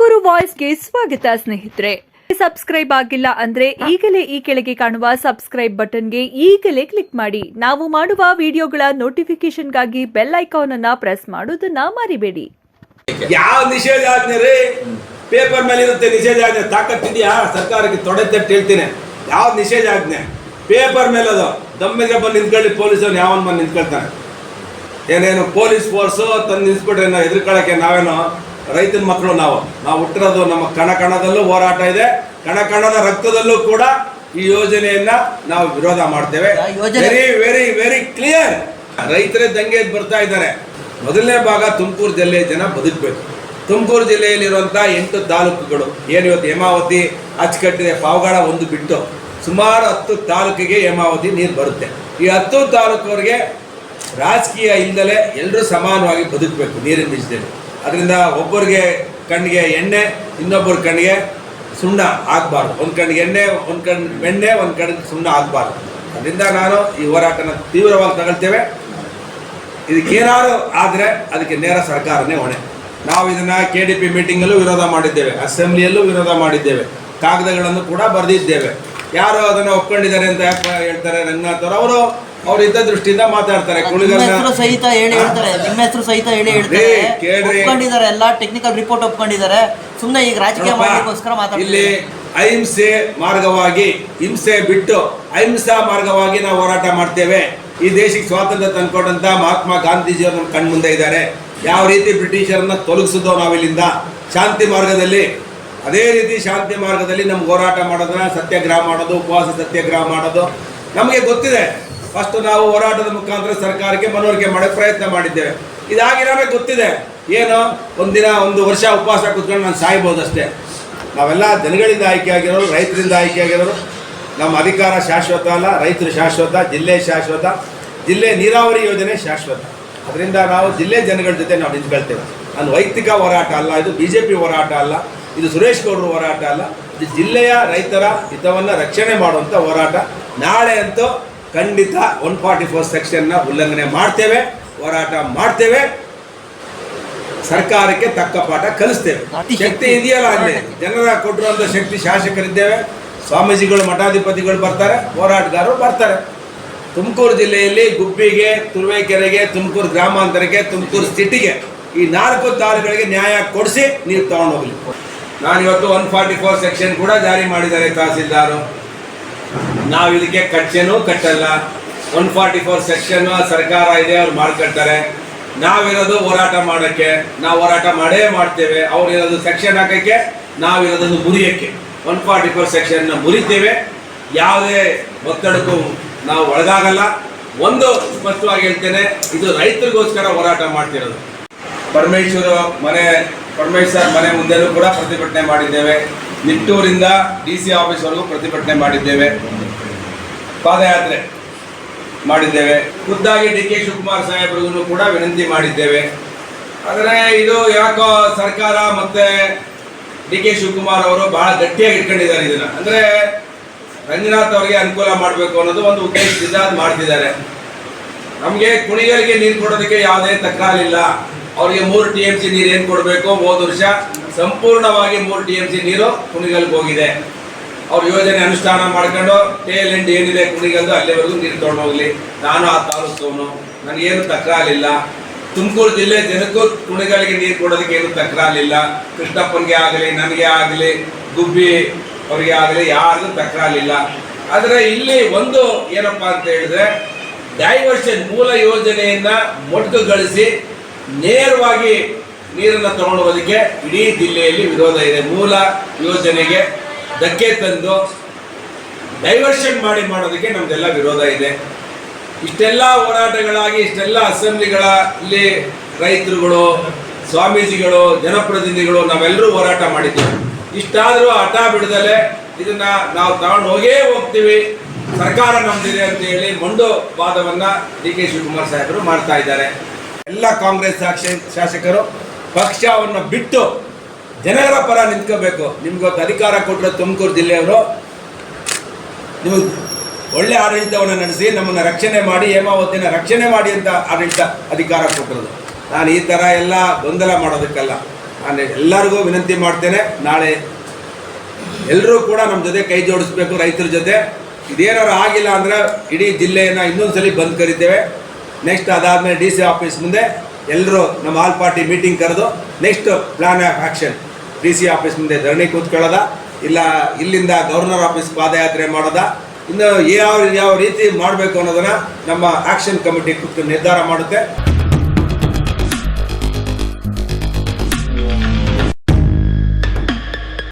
ತುಮಕೂರು ವಾಯ್ಸ್ಗೆ ಸ್ವಾಗತ ಸ್ನೇಹಿತರೆ. ಸಬ್ಸ್ಕ್ರೈಬ್ ಆಗಿಲ್ಲ ಅಂದ್ರೆ ಈಗಲೇ ಈ ಕೆಳಗೆ ಕಾಣುವ ಸಬ್ಸ್ಕ್ರೈಬ್ ಬಟನ್ಗೆ ಈಗಲೇ ಕ್ಲಿಕ್ ಮಾಡಿ. ನಾವು ಮಾಡುವ ವಿಡಿಯೋಗಳ ನೋಟಿಫಿಕೇಶನ್ಗಾಗಿ ಬೆಲ್ ಐಕಾನ್ ಅನ್ನ ಪ್ರೆಸ್ ಮಾಡೋದನ್ನ ಮರಿಬೇಡಿ. ಯಾವ ನಿಷೇಧಾಜ್ಞೆ ರೀ? ಪೇಪರ್ ಮೇಲೆ ಇರುತ್ತೆ ನಿಷೇಧಾಜ್ಞೆ. ತಾಕತ್ತಿದೆಯಾ? ಸರ್ಕಾರಕ್ಕೆ ತೊಡೆ ತಟ್ಟು ಹೇಳ್ತೀನಿ. ಯಾವ ನಿಷೇಧಾಜ್ಞೆ? ಪೇಪರ್ ಮೇಲೆ ಅದು ದಮ್ಮಿಗೆ ಬಂದು ನಿಂತ್ಕೊಳ್ಳಿ ಪೊಲೀಸವ್ನು ಯಾವನ್ ಬಂದು ನಿಂತ್ಕೊಳ್ತಾನೆ ಏನೇನು ಪೊಲೀಸ್ ಫೋರ್ಸು ತಂದು ನಿಲ್ಸ್ಬಿಟ್ರೆ ಎದುರ್ಕೊಳ್ಳೋಕ್ಕೆ ನಾವೇನು ರೈತನ ಮಕ್ಕಳು ನಾವು. ನಾವು ಹುಟ್ಟಿರೋದು ನಮ್ಮ ಕಣ ಕಣದಲ್ಲೂ ಹೋರಾಟ ಇದೆ. ಕಣ ಕಣದ ರಕ್ತದಲ್ಲೂ ಕೂಡ ಈ ಯೋಜನೆಯನ್ನ ನಾವು ವಿರೋಧ ಮಾಡ್ತೇವೆ. ವೆರಿ ವೆರಿ ವೆರಿ ಕ್ಲಿಯರ್ ರೈತರೇ ದಂಗೆ ಬರ್ತಾ ಇದ್ದಾರೆ. ಮೊದಲನೇ ಭಾಗ ತುಮಕೂರು ಜಿಲ್ಲೆಯ ಜನ ಬದುಕಬೇಕು. ತುಮಕೂರು ಜಿಲ್ಲೆಯಲ್ಲಿರುವಂಥ ಎಂಟು ತಾಲೂಕುಗಳು. ಏನು ಇವತ್ತು ಹೇಮಾವತಿ ಅಚ್ಚುಕಟ್ಟಿದೆ ಪಾವಗಾಡ ಒಂದು ಬಿಟ್ಟು ಸುಮಾರು ಹತ್ತು ತಾಲೂಕಿಗೆ ಹೇಮಾವತಿ ನೀರು ಬರುತ್ತೆ. ಈ ಹತ್ತು ತಾಲೂಕವರಿಗೆ ರಾಜಕೀಯ ಇಲ್ಲದಲೇ ಎಲ್ಲರೂ ಸಮಾನವಾಗಿ ಬದುಕಬೇಕು ನೀರಿನ ವಿಷಯದಲ್ಲಿ ಅದರಿಂದ ಒಬ್ಬರಿಗೆ ಕಣ್ಣಿಗೆ ಎಣ್ಣೆ, ಇನ್ನೊಬ್ಬರ ಕಣ್ಣಿಗೆ ಸುಣ್ಣ ಆಗಬಾರ್ದು. ಒಂದು ಕಣ್ಣಿಗೆ ಎಣ್ಣೆ, ಒಂದು ಕಣ್ ಬೆಣ್ಣೆ, ಒಂದು ಕಣ್ಣಿಗೆ ಸುಣ್ಣ ಆಗಬಾರ್ದು. ಅದರಿಂದ ನಾನು ಈ ಹೋರಾಟನ ತೀವ್ರವಾಗಿ ತಗೊಳ್ತೇವೆ. ಇದಕ್ಕೇನಾದ್ರು ಆದರೆ ಅದಕ್ಕೆ ನೇರ ಸರ್ಕಾರನೇ ಹೊಣೆ. ನಾವು ಇದನ್ನು ಕೆ ಡಿ ಪಿ ಮೀಟಿಂಗಲ್ಲೂ ವಿರೋಧ ಮಾಡಿದ್ದೇವೆ. ಅಸೆಂಬ್ಲಿಯಲ್ಲೂ ವಿರೋಧ ಮಾಡಿದ್ದೇವೆ. ಕಾಗದಗಳನ್ನು ಕೂಡ ಬರೆದಿದ್ದೇವೆ. ಯಾರು ಅದನ್ನು ಒಪ್ಕೊಂಡಿದ್ದಾರೆ ಅಂತ ಹೇಳ್ತಾರೆ? ರಂಗನಾಥ್ ಅವರು ಅವರು ಅವ್ರ ಇದ್ದ ದೃಷ್ಟಿಯಿಂದ ಮಾತಾಡ್ತಾರೆ. ಸಹಿತ ಹೇಳಿ ಹೇಳ್ತಾರೆ. ನಿಮ್ಮ ಹೆಸರು ಸಹಿತ ಹೇಳಿ ಹೇಳ್ತಾರೆ. ಒಪ್ಕೊಂಡಿದ್ದಾರೆ ಎಲ್ಲ ಟೆಕ್ನಿಕಲ್ ರಿಪೋರ್ಟ್ ಒಪ್ಕೊಂಡಿದ್ದಾರೆ. ಸುಮ್ಮನೆ ಈಗ ರಾಜಕೀಯ ನೋಡಪ್ಪ, ಮಾತಾಡ್ತಾರೆ ಇಲ್ಲಿ ಅಹಿಂಸೆ ಮಾರ್ಗವಾಗಿ ಹಿಂಸೆ ಬಿಟ್ಟು ಅಹಿಂಸಾ ಮಾರ್ಗವಾಗಿ ನಾವು ಹೋರಾಟ ಮಾಡ್ತೇವೆ. ಈ ದೇಶಕ್ಕೆ ಸ್ವಾತಂತ್ರ್ಯ ತಂದ್ಕೊಟ್ಟಂತ ಮಹಾತ್ಮ ಗಾಂಧೀಜಿಯವರು ನಮ್ಮ ಕಣ್ಮುಂದೆ ಇದ್ದಾರೆ. ಯಾವ ರೀತಿ ಬ್ರಿಟಿಷರನ್ನ ತೊಲಗಿಸಿದೋ ನಾವಿಲ್ಲಿಂದ ಶಾಂತಿ ಮಾರ್ಗದಲ್ಲಿ ಅದೇ ರೀತಿ ಶಾಂತಿ ಮಾರ್ಗದಲ್ಲಿ ನಮ್ಗೆ ಹೋರಾಟ ಮಾಡೋದನ್ನ ಸತ್ಯಾಗ್ರಹ ಮಾಡೋದು, ಉಪವಾಸ ಸತ್ಯಾಗ್ರಹ ಮಾಡೋದು, ನಮಗೆ ಗೊತ್ತಿದೆ. ಫಸ್ಟ್ ನಾವು ಹೋರಾಟದ ಮುಖಾಂತರ ಸರ್ಕಾರಕ್ಕೆ ಮನವರಿಕೆ ಮಾಡೋ ಪ್ರಯತ್ನ ಮಾಡಿದ್ದೇವೆ. ಇದಾಗಿರೋ ಗೊತ್ತಿದೆ. ಏನು? ಒಂದಿನ, ಒಂದು ವರ್ಷ ಉಪವಾಸ ಕೂತ್ಕೊಂಡು ನಾನು ಸಾಯ್ಬೋದು ಅಷ್ಟೇ. ನಾವೆಲ್ಲ ಜನಗಳಿಂದ ಆಯ್ಕೆ ಆಗಿರೋರು, ರೈತರಿಂದ ಆಯ್ಕೆ ಆಗಿರೋರು. ನಮ್ಮ ಅಧಿಕಾರ ಶಾಶ್ವತ ಅಲ್ಲ, ರೈತರು ಶಾಶ್ವತ, ಜಿಲ್ಲೆ ಶಾಶ್ವತ. ಜಿಲ್ಲೆ ನೀರಾವರಿ ಯೋಜನೆ ಶಾಶ್ವತ. ಅದರಿಂದ ನಾವು ಜಿಲ್ಲೆ ಜನಗಳ ಜೊತೆ ನಾವು ನಿಂತ್ಕೊಳ್ತೇವೆ. ನಾನು ವೈಯಕ್ತಿಕ ಹೋರಾಟ ಅಲ್ಲ, ಇದು ಬಿ ಜೆ ಪಿ ಹೋರಾಟ ಅಲ್ಲ. ಇದು ಸುರೇಶ್ ಗೌಡರು ಹೋರಾಟ ಅಲ್ಲ ಇದು ಜಿಲ್ಲೆಯ ರೈತರ ಹಿತವನ್ನು ರಕ್ಷಣೆ ಮಾಡುವಂಥ ಹೋರಾಟ. ನಾಳೆ ಅಂತೂ ಖಂಡಿತ ಒನ್ ಫಾರ್ಟಿ ಫೋರ್ ಸೆಕ್ಷನ್ನ ಉಲ್ಲಂಘನೆ ಮಾಡ್ತೇವೆ ಹೋರಾಟ ಮಾಡ್ತೇವೆ. ಸರ್ಕಾರಕ್ಕೆ ತಕ್ಕ ಪಾಠ ಕಲಿಸ್ತೇವೆ. ಶಕ್ತಿ. ಇದೆಯಲ್ಲ ಅಲ್ಲಿ? ಜನರ ಕೊಟ್ಟಿರುವಂಥ ಶಕ್ತಿ ಶಾಸಕರಿದ್ದೇವೆ. ಸ್ವಾಮೀಜಿಗಳು ಮಠಾಧಿಪತಿಗಳು ಬರ್ತಾರೆ ಹೋರಾಟಗಾರರು ಬರ್ತಾರೆ. ತುಮಕೂರು ಜಿಲ್ಲೆಯಲ್ಲಿ ಗುಬ್ಬಿಗೆ ತುರುವೇಕೆರೆಗೆ ತುಮಕೂರು ಗ್ರಾಮಾಂತರಕ್ಕೆ ತುಮಕೂರು ಸಿಟಿಗೆ ಈ ನಾಲ್ಕು ತಾಲೂಕುಗಳಿಗೆ ನ್ಯಾಯ ಕೊಡಿಸಿ ನೀವು ತಗೊಂಡು ಹೋಗ್ಲಿ ನಾನು ಇವತ್ತು ಒನ್ ಫಾರ್ಟಿ ಫೋರ್ ಸೆಕ್ಷನ್ ಕೂಡ ಜಾರಿ ಮಾಡಿದ್ದಾರೆ ತಹಸೀಲ್ದಾರು. ನಾವು ಇದಕ್ಕೆ ಕಚ್ಚೆನೂ ಕಟ್ಟಲ್ಲ. ಒನ್ ಫಾರ್ಟಿ ಫೋರ್ ಸೆಕ್ಷನ್ ಸರ್ಕಾರ ಇದೆ, ಅವ್ರು ಮಾಡ್ಕೊಳ್ತಾರೆ ನಾವಿರೋದು ಹೋರಾಟ ಮಾಡೋಕ್ಕೆ. ನಾವು ಹೋರಾಟ ಮಾಡೇ ಮಾಡ್ತೇವೆ. ಅವ್ರು ಇರೋದು ಸೆಕ್ಷನ್ ಹಾಕೋಕ್ಕೆ ನಾವಿರೋದನ್ನು ಮುರಿಯೋಕ್ಕೆ. ಒನ್ ಫಾರ್ಟಿ ಫೋರ್ ಸೆಕ್ಷನ್ನ ಮುರಿತೇವೆ. ಯಾವುದೇ ಒತ್ತಡಕ್ಕೂ ನಾವು ಒಳಗಾಗಲ್ಲ. ಒಂದು ಸ್ಪಷ್ಟವಾಗಿ ಹೇಳ್ತೇನೆ, ಇದು ರೈತರಿಗೋಸ್ಕರ ಹೋರಾಟ ಮಾಡ್ತಿರೋದು. ಪರಮೇಶ್ವರ ಮನೆ ಪರಮೇಶ್ವರ್ ಮನೆ ಮುಂದೆಯೂ ಕೂಡ ಪ್ರತಿಭಟನೆ ಮಾಡಿದ್ದೇವೆ. ನಿಟ್ಟೂರಿಂದ ಡಿ ಸಿ ಆಫೀಸ್ವರೆಗೂ ಪ್ರತಿಭಟನೆ ಮಾಡಿದ್ದೇವೆ. ಪಾದಯಾತ್ರೆ ಮಾಡಿದ್ದೇವೆ. ಖುದ್ದಾಗಿ ಡಿ ಕೆ ಶಿವಕುಮಾರ್ ಸಾಹೇಬ್ರಿಗೂ ಕೂಡ ವಿನಂತಿ ಮಾಡಿದ್ದೇವೆ. ಆದರೆ ಇದು ಯಾಕೋ ಸರ್ಕಾರ ಮತ್ತೆ ಡಿ ಕೆ ಶಿವಕುಮಾರ್ ಅವರು ಬಹಳ ಗಟ್ಟಿಯಾಗಿ ಇಟ್ಕೊಂಡಿದ್ದಾರೆ ಇದನ್ನ. ಅಂದ್ರೆ ರಂಜನಾಥ್ ಅವರಿಗೆ ಅನುಕೂಲ ಮಾಡಬೇಕು ಅನ್ನೋದು ಒಂದು ಉದ್ದೇಶದಿಂದ ಅದು ಮಾಡ್ತಿದ್ದಾರೆ. ನಮಗೆ ಕುಣಿಗರಿಗೆ ನೀರು ಕೊಡೋದಕ್ಕೆ ಯಾವುದೇ ತಕರಾರಿಲ್ಲ. ಅವರಿಗೆ ಮೂರು ಟಿ ಎಂ ಸಿ ನೀರು ಏನು ಕೊಡಬೇಕು? ಹೋದ ವರ್ಷ ಸಂಪೂರ್ಣವಾಗಿ ಮೂರು ಟಿ ಎಂ ಸಿ ನೀರು ಕುಣಿಗಲ್ಗೆ ಹೋಗಿದೆ. ಅವ್ರ ಯೋಜನೆ ಅನುಷ್ಠಾನ ಮಾಡ್ಕೊಂಡು ಟೇಲ್ ಎಂಡ್ ಏನಿದೆ ಕುಣಿಗಲ್ದು ಅಲ್ಲಿವರೆಗೂ ನೀರು ತೊಗೊಂಡು ಹೋಗ್ಲಿ. ನಾನು ಆ ತಾಲೂಕವನು ನನಗೇನು ತಕರಾರಿಲ್ಲ ತುಮಕೂರು ಜಿಲ್ಲೆ ಜನಕ್ಕೂ ಕುಣಿಗಲ್ಗೆ ನೀರು ಕೊಡೋದಕ್ಕೆ ಏನು ತಕರಾರಿಲ್ಲ ಕೃಷ್ಣಪ್ಪನಿಗೆ ಆಗಲಿ, ನನಗೆ ಆಗಲಿ, ಗುಬ್ಬಿ ಅವರಿಗೆ ಆಗಲಿ ಯಾರಿಗೂ ತಕರಾರಿಲ್ಲ ಆದರೆ ಇಲ್ಲಿ ಒಂದು ಏನಪ್ಪಾ ಅಂತ ಹೇಳಿದ್ರೆ ಡೈವರ್ಷನ್ ಮೂಲ ಯೋಜನೆಯನ್ನ ಮೊಟಕುಗೊಳಿಸಿ ನೇರವಾಗಿ ನೀರನ್ನು ತಗೊಂಡು ಇಡೀ ಜಿಲ್ಲೆಯಲ್ಲಿ ವಿರೋಧ ಇದೆ. ಮೂಲ ಯೋಜನೆಗೆ ಧಕ್ಕೆ ತಂದು ಡೈವರ್ಷನ್ ಮಾಡಿ ಮಾಡೋದಕ್ಕೆ ನಮ್ದೆಲ್ಲ ವಿರೋಧ ಇದೆ. ಇಷ್ಟೆಲ್ಲ ಹೋರಾಟಗಳಾಗಿ, ಇಷ್ಟೆಲ್ಲ ಅಸೆಂಬ್ಲಿಗಳ ಇಲ್ಲಿ ರೈತರುಗಳು, ಸ್ವಾಮೀಜಿಗಳು, ಜನಪ್ರತಿನಿಧಿಗಳು ನಾವೆಲ್ಲರೂ ಹೋರಾಟ ಮಾಡಿದ್ದೀವಿ. ಇಷ್ಟಾದರೂ ಹಠ ಬಿಡದಲೆ ಇದನ್ನ ನಾವು ತಗೊಂಡು ಹೋಗೇ ಹೋಗ್ತೀವಿ. ಸರ್ಕಾರ ನಮ್ದಿದೆ ಅಂತ ಹೇಳಿ ಮೊಂಡು ವಾದವನ್ನು ಡಿ ಕೆ ಶಿವಕುಮಾರ್ ಸಾಹೇಬರು ಮಾಡ್ತಾ ಇದ್ದಾರೆ. ಎಲ್ಲ ಕಾಂಗ್ರೆಸ್ ಶಾಸಕರು ಪಕ್ಷವನ್ನು ಬಿಟ್ಟು ಜನರ ಪರ ನಿಂತ್ಕೋಬೇಕು. ನಿಮ್ಗೊತ್ತು ಅಧಿಕಾರ ಕೊಟ್ಟರು ತುಮಕೂರು ಜಿಲ್ಲೆಯವರು. ನೀವು ಒಳ್ಳೆ ಆಡಳಿತವನ್ನು ನಡೆಸಿ, ನಮ್ಮನ್ನು ರಕ್ಷಣೆ ಮಾಡಿ ಹೇಮಾವತಿನ ರಕ್ಷಣೆ ಮಾಡಿ ಅಂತ ಆಡಳಿತ ಅಧಿಕಾರ ಕೊಟ್ಟಿರೋದು. ನಾನು ಈ ಥರ ಎಲ್ಲ ಗೊಂದಲ ಮಾಡೋದಕ್ಕಲ್ಲ. ನಾನು ಎಲ್ಲರಿಗೂ ವಿನಂತಿ ಮಾಡ್ತೇನೆ, ನಾಳೆ ಎಲ್ಲರೂ ಕೂಡ ನಮ್ಮ ಜೊತೆ ಕೈ ಜೋಡಿಸ್ಬೇಕು ರೈತರ ಜೊತೆ. ಇದೇನಾದ್ರು ಆಗಿಲ್ಲ ಅಂದರೆ ಇಡೀ ಜಿಲ್ಲೆಯನ್ನು ಇನ್ನೊಂದು ಸಲ ಬಂದ್ ಕರಿತೇವೆ. ನೆಕ್ಸ್ಟ್ ಅದಾದಮೇಲೆ ಡಿ ಸಿ ಆಫೀಸ್ ಮುಂದೆ ಎಲ್ಲರೂ ನಮ್ಮ ಆಲ್ ಪಾರ್ಟಿ ಮೀಟಿಂಗ್ ಕರೆದು next plan of action D C office ಮುಂದೆ ಧರಣಿ ಕೂತ್ಕೊಳ್ಳೋದ? ಇಲ್ಲ, ಇಲ್ಲಿಂದ ಗವರ್ನರ್ ಆಫೀಸ್ ಪಾದಯಾತ್ರೆ ಮಾಡೋದ? ಇನ್ನು ಯಾವ ಯಾವ ರೀತಿ ಮಾಡಬೇಕು ಅನ್ನೋದನ್ನು ನಮ್ಮ ಆ್ಯಕ್ಷನ್ ಕಮಿಟಿ ಕೂತ್ಕೊಂಡು ನಿರ್ಧಾರ ಮಾಡುತ್ತೆ.